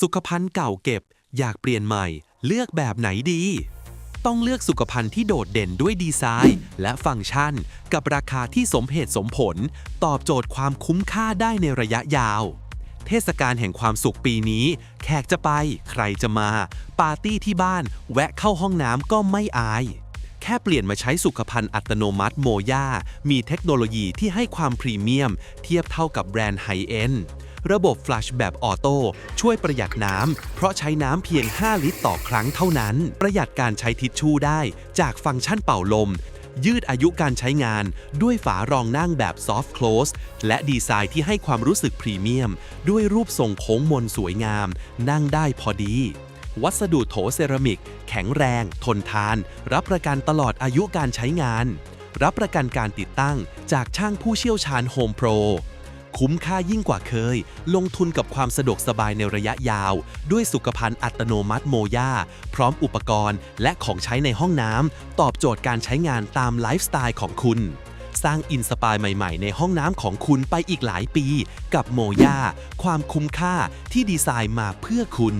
สุขภัณฑ์เก่าเก็บ อยากเปลี่ยนใหม่ เลือกแบบไหนดี ต้องเลือกสุขภัณฑ์ที่โดดเด่นด้วยดีไซน์ และฟังก์ชัน กับราคาที่สมเหตุสมผล ตอบโจทย์ความคุ้มค่าได้ในระยะยาว เทศกาลแห่งความสุขปีนี้ แขกจะไป ใครจะมา ปาร์ตี้ที่บ้าน แวะเข้าห้องน้ำก็ไม่อายแค่เปลี่ยนมาใช้สุขภัณฑ์อัตโนมัติโมย่ามีเทคโนโลยีที่ให้ความพรีเมียม เทียบเท่ากับแบรนด์ไฮเอนด์ ระบบฟลัชแบบออโต้ช่วยประหยัดน้ำ เพราะใช้น้ำเพียง 5 ลิตรต่อครั้งเท่านั้น ประหยัดการใช้ทิชชู่ได้จากฟังก์ชันเป่าลม ยืดอายุการใช้งานด้วยฝารองนั่งแบบ Soft Close และดีไซน์ที่ให้ความรู้สึกพรีเมียม ด้วยรูปทรงโค้งมนสวยงาม นั่งได้พอดีวัสดุโถเซรามิก แข็งแรง ทนทาน รับประกันตลอดอายุการใช้งาน รับประกันการติดตั้งจากช่างผู้เชี่ยวชาญ Home Pro คุ้มค่ายิ่งกว่าเคย ลงทุนกับความสะดวกสบายในระยะยาว ด้วยสุขภัณฑ์อัตโนมัติโมย่าพร้อมอุปกรณ์ และของใช้ในห้องน้ำตอบโจทย์การใช้งานตามไลฟ์สไตล์ของคุณ สร้างอินสปายใหม่ๆ ในห้องน้ำของคุณไปอีกหลายปี กับโมย่าความคุ้มค่าที่ดีไซน์มาเพื่อคุณ